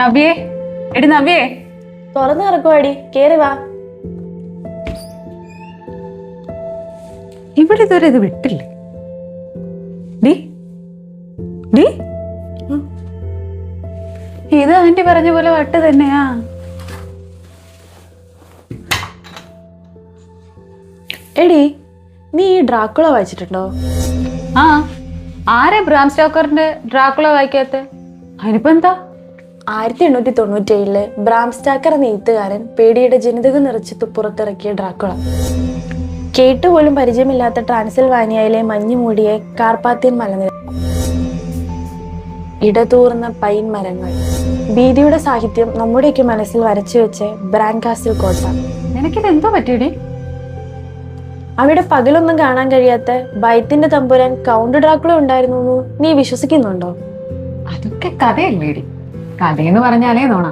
നവ്യേ എടി നവ്യേ. തുറന്നു കിടക്കുവാടി കേറി വാ. ഇവിടെ ഇതുവരെ ഇത് വിട്ടില്ലേ? D D. ഇത് ആന്റി പറഞ്ഞ പോലെ വട്ട് തന്നെയാ. എടി നീ ഈ ഡ്രാക്കുള വായിച്ചിട്ടുണ്ടോ? ആ ആരെ ബ്രാം സ്റ്റോക്കറിന്റെ ഡ്രാക്കുള വായിക്കാത്ത? അതിനിപ്പോ എന്താ? ആയിരത്തി എണ്ണൂറ്റി തൊണ്ണൂറ്റി ഏഴിൽ ബ്രാംസ്റ്റാക്കർ എന്ന എഴുത്തുകാരൻ പേടിയുടെ ജനിതക നിറച്ച് പുറത്തിറക്കിയ ഡ്രാക്കുള. കേട്ടുപോലും പരിചയമില്ലാത്ത ട്രാൻസിൽവാനിയയിലെ മഞ്ഞു മൂടിയ കാർപ്പാത്തിയൻ മലനിര. ഇടതൂർന്ന പൈൻ മരങ്ങൾ. ഭീതിയുടെ സാഹിത്യം നമ്മുടെയൊക്കെ മനസ്സിൽ വരച്ചു വെച്ച് ബ്രാൻ കാസിൽ കോട്ട. നിനക്കിത് എന്തോ പറ്റിയടി? അവിടെ പകലൊന്നും കാണാൻ കഴിയാത്ത ബൈത്തിന്റെ തമ്പുരാൻ കൗണ്ട് ഡ്രാക്കുള ഉണ്ടായിരുന്നു നീ വിശ്വസിക്കുന്നുണ്ടോ? അതൊക്കെ കഥയല്ലേടി. കഥയെന്ന് പറഞ്ഞാലേ നോണ.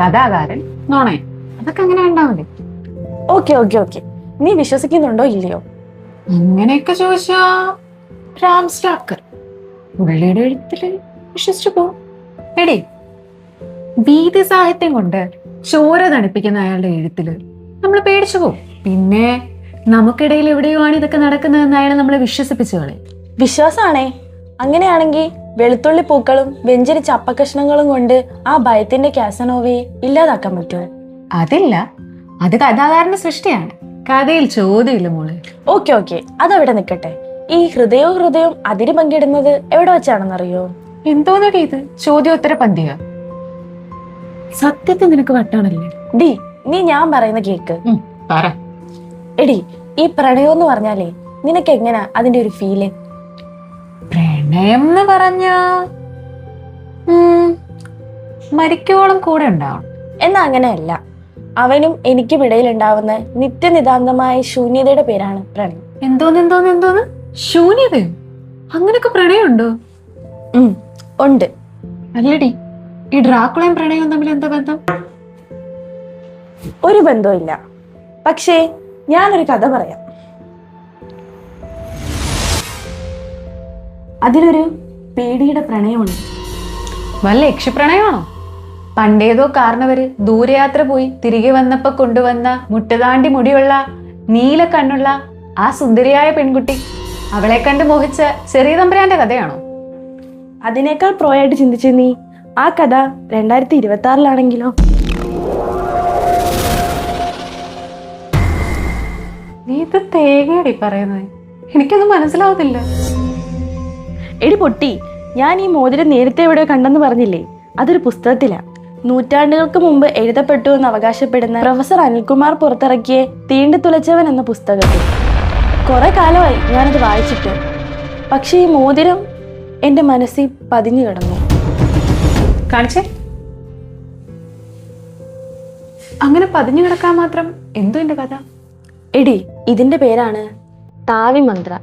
കഥാകാരൻ നോണേ. അതൊക്കെ അങ്ങനെ കണ്ടാ മതി ഓക്കെ ഓക്കെ ഓക്കെ. നീ വിശ്വസിക്കുന്നുണ്ടോ ഇല്ലയോ? അങ്ങനെയൊക്കെ ചോദിച്ചാ റാം സ്റ്റാക്കർ. പുള്ളിയുടെ എഴുത്തിൽ വിശ്വസിച്ചു പോ എടേ ഭീതി സാഹിത്യം കൊണ്ട് ചോര തണുപ്പിക്കുന്ന അയാളുടെ എഴുത്തിൽ നമ്മൾ പേടിച്ചു പോകും പിന്നെ നമുക്കിടയിൽ എവിടെയോ ആണ് ഇതൊക്കെ നടക്കുന്നതെന്ന് അയാളെ നമ്മളെ വിശ്വസിപ്പിച്ചു കളയും. വിശ്വാസാണേ അങ്ങനെയാണെങ്കിൽ വെളുത്തുള്ളി പൂക്കളും വെഞ്ചരിച്ച അപ്പകഷ്ണങ്ങളും കൊണ്ട് ആ ഭയത്തിന്റെ കാസനോവയെ ഇല്ലാതാക്കാൻ പറ്റുമോ? അതില്ല. അത് കഥാകാരന്റെ സൃഷ്ടിയാണ്. കഥയിൽ ചോദ്യമില്ല മോളെ. Okay okay. അതവിടെ നിൽക്കട്ടെ. ഈ ഹൃദയവും ഹൃദയവും അതിര് പങ്കിടുന്നത് എവിടെ വെച്ചാണെന്നറിയോ? എന്തോന്നടി ഇത്? ചോദ്യോത്തര പന്തിക. സത്യത്തിൽ നിനക്ക് വട്ടാണല്ലേ? ഡി നീ ഞാൻ പറയുന്ന കേക്ക്. പറ. എടി ഈ പ്രണയം എന്ന് പറഞ്ഞാലേ നിനക്ക് എങ്ങനാ അതിന്റെ ഒരു ഫീൽ പ്രണയം എന്ന് പറഞ്ഞ മരിക്കോളം കൂടെ ഉണ്ടാവണം. എന്നാ അങ്ങനെയല്ല. അവനും എനിക്കും ഇടയിൽ ഉണ്ടാവുന്ന നിത്യനിതാന്തമായ ശൂന്യതയുടെ പേരാണ് പ്രണയം. എന്തോന്ന് എന്തോന്ന് എന്തോന്ന്? ശൂന്യതയോ അങ്ങനൊക്കെ പ്രണയമുണ്ടോ? ഉണ്ടോ ഉണ്ട്. അല്ലടി ഈ ഡ്രാക്കുളയും പ്രണയവും തമ്മിൽ എന്താ ബന്ധം? ഒരു ബന്ധവും ഇല്ല പക്ഷേ ഞാനൊരു കഥ പറയാം. അതിലൊരു പേടിയുടെ പ്രണയമുണ്ട്. വല്ല യക്ഷിപ്രണയമാണോ? പണ്ടേതോ കാരണവര് ദൂരയാത്ര പോയി തിരികെ വന്നപ്പോ കൊണ്ടുവന്ന മുട്ടതാണ്ടി മുടിയുള്ള നീല കണ്ണുള്ള ആ സുന്ദരിയായ പെൺകുട്ടി അവളെ കണ്ട് മോഹിച്ച ചെറിയ തമ്പുരാന്റെ കഥയാണോ? അതിനേക്കാൾ പ്രോയായിട്ട് ചിന്തിച്ച് നീ. ആ കഥ രണ്ടായിരത്തി ഇരുപത്തി ആറിലാണെങ്കിലോ നീ ഇത് തേങ്ങയടി പറയുന്നത് എനിക്കൊന്നും മനസ്സിലാവുന്നില്ല എടി പൊട്ടി ഞാൻ ഈ മോതിരം നേരത്തെ എവിടെ കണ്ടെന്ന് പറഞ്ഞില്ലേ? അതൊരു പുസ്തകത്തിലാണ് നൂറ്റാണ്ടുകൾക്ക് മുമ്പ് എഴുതപ്പെട്ടു എന്ന് അവകാശപ്പെടുന്ന പ്രൊഫസർ അനിൽകുമാർ പുറത്തിറക്കിയ തീണ്ടി തുലച്ചവൻ എന്ന പുസ്തകത്തിൽ. കുറെ കാലമായി ഞാനത് വായിച്ചിട്ട്. പക്ഷേ ഈ മോതിരം എന്റെ മനസ്സിൽ പതിഞ്ഞു കിടന്നു. കാണിച്ചേ. അങ്ങനെ പതിഞ്ഞു കിടക്കാൻ മാത്രം എന്തോ എന്റെ കഥ? എടി ഇതിന്റെ പേരാണ് താവി മന്ത്ര